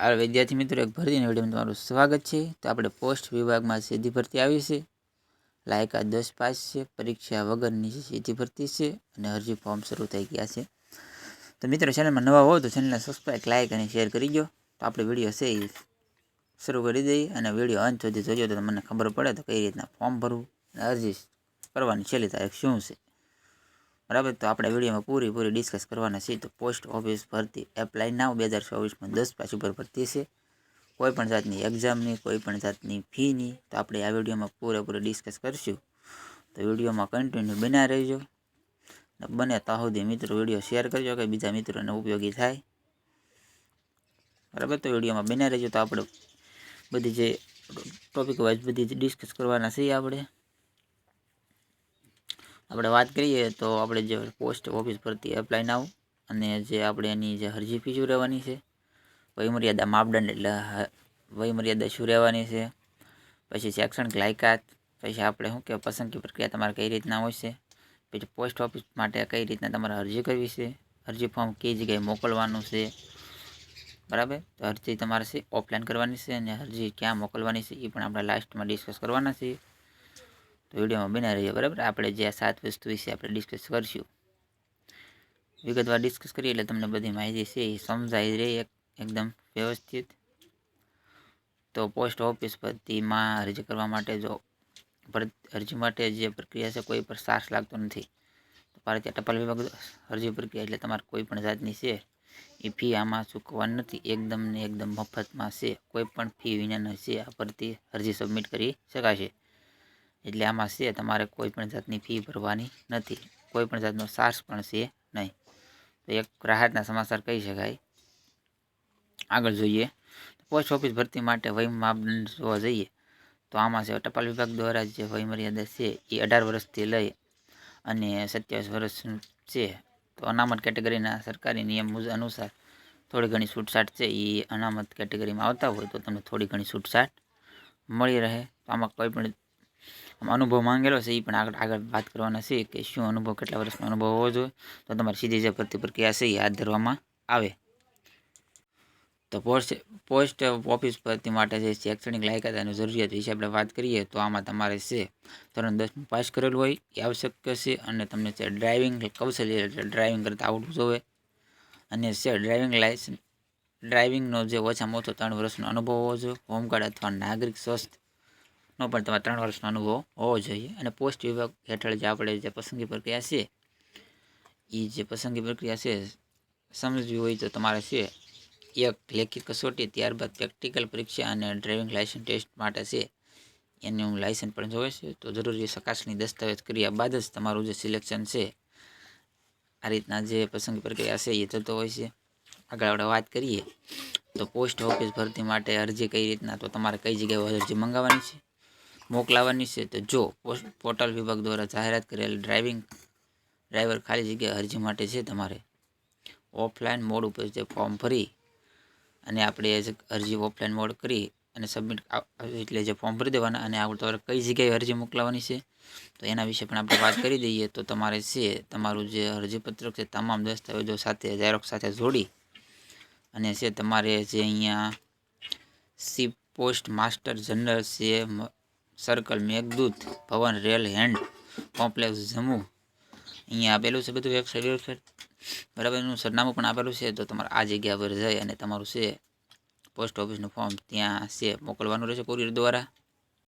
આ વિદ્યાર્થી મિત્રો, એક ભરતીના વિડીયોમાં તમારું સ્વાગત છે. તો આપણે પોસ્ટ વિભાગમાં સીધી ભરતી આવી છે. લાયકાત દસ પાસ છે, પરીક્ષા વગરની સીધી ભરતી છે અને અરજી ફોર્મ શરૂ થઈ ગયા છે. તો મિત્રો, ચેનલમાં નવા હો તો ચેનલને સબસ્ક્રાઈબ લાઇક અને શેર કરી દો. તો આપણે વીડિયો છે એ શરૂ કરી દઈએ અને વીડિયો અંત સુધી જોજો તો તમને ખબર પડે તો કઈ રીતના ફોર્મ ભરવું અને અરજી કરવાની છેલ્લી તારીખ શું છે. બરાબર? તો આપણે વિડીયોમાં પૂરી પૂરી ડિસ્કસ કરવાના છીએ. તો પોસ્ટ ઓફિસ ભરતી એપ્લાય નાવ બે હજાર ચોવીસમાં દસ પાસ ઉપર ભરતી છે કોઈ પણ જાતની એક્ઝામની કોઈ પણ જાતની ફીની તો આપણે આ વિડીયોમાં પૂરેપૂરો ડિસ્કસ કરશું. તો વિડીયોમાં કન્ટિન્યુ બના રહેજો. બને ત્યાં સુધી મિત્રો વીડિયો શેર કરજો, કે બીજા મિત્રોને ઉપયોગી થાય. બરાબર? તો વિડીયોમાં બના રહેજો. તો આપણે બધી જે ટોપિક વાઇઝ બધી ડિસ્કસ કરવાના છીએ આપણે. આપણે વાત કરીએ તો આપણે જે પોસ્ટ ઓફિસ પરથી એપ્લાય નાવ અને જે આપણે એની જે અરજી ફી શું રહેવાની છે, વયમર્યાદા માપદંડ એટલે વયમર્યાદા શું રહેવાની છે, પછી શૈક્ષણિક લાયકાત, પછી આપણે શું કે પસંદગી પ્રક્રિયા તમારે કઈ રીતના હોય છે, પછી પોસ્ટ ઓફિસ માટે કઈ રીતના તમારે અરજી કરવી છે, અરજી ફોર્મ કઈ જગ્યાએ મોકલવાનું છે, બરાબર? તો અરજી તમારે છે ઓફલાઈન કરવાની છે અને અરજી ક્યાં મોકલવાની છે, એ પણ આપણે લાસ્ટમાં ડિસ્કસ કરવાના છીએ. તો વિડીયોમાં બના રહીએ, બરાબર? આપણે જે સાત વસ્તુ વિશે આપણે ડિસ્કસ કરશું. વિગતવાર ડિસ્કસ કરીએ એટલે તમને બધી માહિતી છે, એ સમજાઈ રહે એકદમ વ્યવસ્થિત. તો પોસ્ટ ઓફિસ પરથીમાં અરજી કરવા માટે જો અરજી માટે જે પ્રક્રિયા છે, કોઈ પર સાર્સ લાગતો નથી. તો ભારતીય ટપાલ વિભાગ અરજી પ્રક્રિયા એટલે તમારે કોઈ પણ જાતની છે, એ ફી આમાં ચૂકવવાની નથી. એકદમ ને એકદમ મફતમાં છે. કોઈ પણ ફી વિના છે, આ પરથી અરજી સબમિટ કરી શકાશે. એટલે આમાં છે, તમારે કોઈ પણ જાતની ફી ભરવાની નથી. કોઈ પણ જાતનો ચાર્જ પણ છે નહીં. તો એક રાહતના સમાચાર કહી શકાય. આગળ જોઈએ. પોસ્ટ ઓફિસ ભરતી માટે વય માપદંડ જોવા જઈએ, તો આમાં છે, ટપાલ વિભાગ દ્વારા જે વય મર્યાદા છે, એ અઢાર વર્ષથી લઈ અને સત્યાવીસ વર્ષ છે. તો અનામત કેટેગરીના સરકારી નિયમ મુજબ અનુસાર થોડી ઘણી છૂટછાટ છે. એ અનામત કેટેગરીમાં આવતા હોય તો તમને થોડી ઘણી છૂટછાટ મળી રહે. તો આમાં કોઈ પણ અનુભવ માંગેલો છે એ પણ આગળ આગળ વાત કરવાના છે કે શું અનુભવ, કેટલા વર્ષનો અનુભવ હોવો જોઈએ. તો તમારી સીધી જે ભરતી પ્રક્રિયા છે એ હાથ ધરવામાં આવે. તો પોસ્ટ પોસ્ટ ઓફિસ ભરતી માટે જે શૈક્ષણિક લાયકાત અને જરૂરિયાત વિશે આપણે વાત કરીએ તો આમાં તમારે છે ધોરણ દસમું પાસ કરેલું હોય એ આવશ્યક છે અને તમને છે ડ્રાઇવિંગ કૌશલ્ય ડ્રાઇવિંગ કરતાં આવડવું જોઈએ. અને છે ડ્રાઇવિંગ લાઇસન્સ, ડ્રાઇવિંગનો જે ઓછામાં ઓછો ત્રણ વર્ષનો અનુભવ હોવો જોઈએ. હોમગાર્ડ અથવા નાગરિક સ્વસ્થ નો, પણ તમારે ત્રણ વર્ષનો અનુભવ હોવો જોઈએ. અને પોસ્ટ વિભાગ હેઠળ જે આપણે જે પસંદગી પ્રક્રિયા છે એ જે પસંદગી પ્રક્રિયા છે, સમજવી હોય તો તમારે છે, એક લેખિત કસોટી, ત્યારબાદ પ્રેક્ટિકલ પરીક્ષા અને ડ્રાઇવિંગ લાયસન્સ ટેસ્ટ માટે છે, એનું લાયસન્સ પણ જોવે છે. તો જરૂરી ચકાસણી દસ્તાવેજ કર્યા બાદ જ તમારું જે સિલેક્શન છે, આ રીતના જે પસંદગી પ્રક્રિયા છે એ થતો હોય છે. આગળ આપણે વાત કરીએ, તો પોસ્ટ ઓફિસ ભરતી માટે અરજી કઈ રીતના, તો તમારે કઈ જગ્યાએ અરજી મંગાવવાની છે? મોકલાવાની છે તો જો પોર્ટલ વિભાગ દ્વારા જાહેરાત કરેલ ડ્રાઇવિંગ ડ્રાઈવર ખાલી જગ્યા અરજી માટે છે તમારે ઓફલાઈન મોડ ઉપર જે ફોર્મ ભરી અને આપણે અરજી ઓફલાઈન મોડ કરી અને સબમિટ એટલે જે ફોર્મ ભરી દેવાના અને આગળ તમારે કઈ જગ્યાએ અરજી મોકલાવાની છે, તો એના વિશે પણ આપણે વાત કરી દઈએ. તો તમારે છે, તમારું જે અરજીપત્રક છે, તમામ દસ્તાવેજો સાથે ઝેરોક્ષ સાથે જોડી અને છે, તમારે જે અહીંયા સી પોસ્ટ માસ્ટર જનરલ છે circle Meghdoot Bhawan rail head complex Jammu અહીંયા આપેલું છે બધું વેબસાઇટ વેબસાઇટ બરાબર? એનું સરનામું પણ આપેલું છે. તો તમારે આ જગ્યા પર જઈ અને તમારું છે પોસ્ટ ઓફિસનું ફોર્મ ત્યાં છે. મોકલવાનું રહેશે કુરિયર દ્વારા.